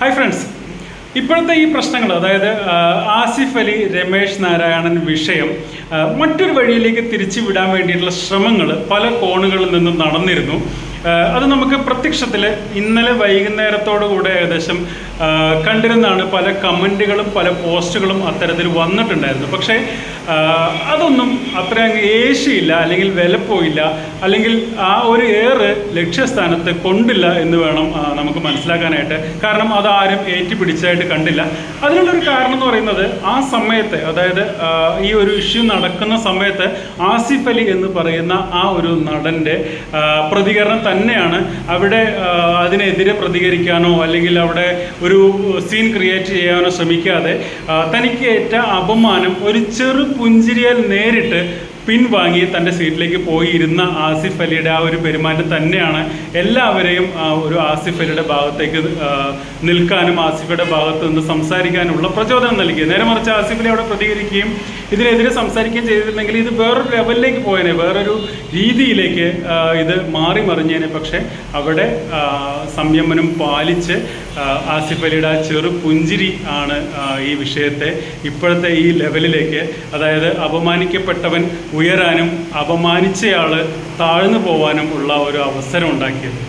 Hi friends ഇപ്പോഴത്തെ ഈ പ്രശ്നങ്ങൾ അതായത് ആസിഫ് അലി രമേശ് നാരായണൻ വിഷയം മറ്റൊരു വഴിയിലേക്ക് തിരിച്ചു വിടാൻ വേണ്ടിയിട്ടുള്ള ശ്രമങ്ങൾ പല കോണുകളിൽ നിന്നും നടന്നിരുന്നു. അത് നമുക്ക് പ്രത്യക്ഷത്തിൽ ഇന്നലെ വൈകുന്നേരത്തോടുകൂടെ ഏകദേശം കണ്ടിരുന്നാണ് പല കമന്റുകളും പല പോസ്റ്റുകളും അത്തരത്തിൽ വന്നിട്ടുണ്ടായിരുന്നു. പക്ഷേ അതൊന്നും അത്ര അങ്ങ് ഏശിയില്ല അല്ലെങ്കിൽ വിലപ്പോയില്ല അല്ലെങ്കിൽ ആ ഒരു ഏറ് ലക്ഷ്യസ്ഥാനത്ത് കൊണ്ടില്ല എന്ന് വേണം നമുക്ക് മനസ്സിലാക്കാനായിട്ട്. കാരണം അതാരും ഏറ്റുപിടിച്ചായിട്ട് കണ്ടില്ല. അതിനുള്ളൊരു കാരണം എന്ന് പറയുന്നത് ആ സമയത്ത് അതായത് ഈ ഒരു ഇഷ്യൂ നടക്കുന്ന സമയത്ത് ആസിഫ് അലി എന്ന് പറയുന്ന ആ ഒരു നടന്റെ പ്രതികരണം തന്നെയാണ് അവിടെ അതിനെതിരെ പ്രതികരിക്കാനോ അല്ലെങ്കിൽ അവിടെ ഒരു സീൻ ക്രിയേറ്റ് ചെയ്യാനോ ശ്രമിക്കാതെ തനിക്ക് ഏറ്റ അപമാനം ഒരു ചെറു പുഞ്ചിരിയാൽ നേരിട്ട് പിൻവാങ്ങി തന്റെ സീറ്റിലേക്ക് പോയി ഇരുന്ന ആസിഫ് അലിയുടെ ആ ഒരു പെരുമാറ്റം തന്നെയാണ് എല്ലാവരെയും ഒരു ആസിഫ് അലിയുടെ ഭാഗത്തേക്ക് നിൽക്കാനും ആസിഫയുടെ ഭാഗത്ത് നിന്ന് സംസാരിക്കാനുള്ള പ്രചോദനം നൽകിയത് നേരെ മറിച്ച് ആസിഫ് അലി അവിടെ പ്രതികരിക്കുകയും ഇതിനെതിരെ സംസാരിക്കുകയും ചെയ്തിരുന്നെങ്കിൽ ഇത് വേറൊരു ലെവലിലേക്ക് പോയനെ വേറൊരു രീതിയിലേക്ക് ഇത് മാറി മറിഞ്ഞേനെ. പക്ഷേ അവിടെ സംയമനം പാലിച്ച് ആസിഫ് അലിയുടെ ആ ചെറു പുഞ്ചിരി ആണ് ഈ വിഷയത്തെ ഇപ്പോഴത്തെ ഈ ലെവലിലേക്ക് അതായത് അപമാനിക്കപ്പെട്ടവൻ ഉയരാനും അപമാനിച്ചയാൾ താഴ്ന്നു പോവാനും ഉള്ള ഒരു അവസരം ഉണ്ടാക്കിയത്.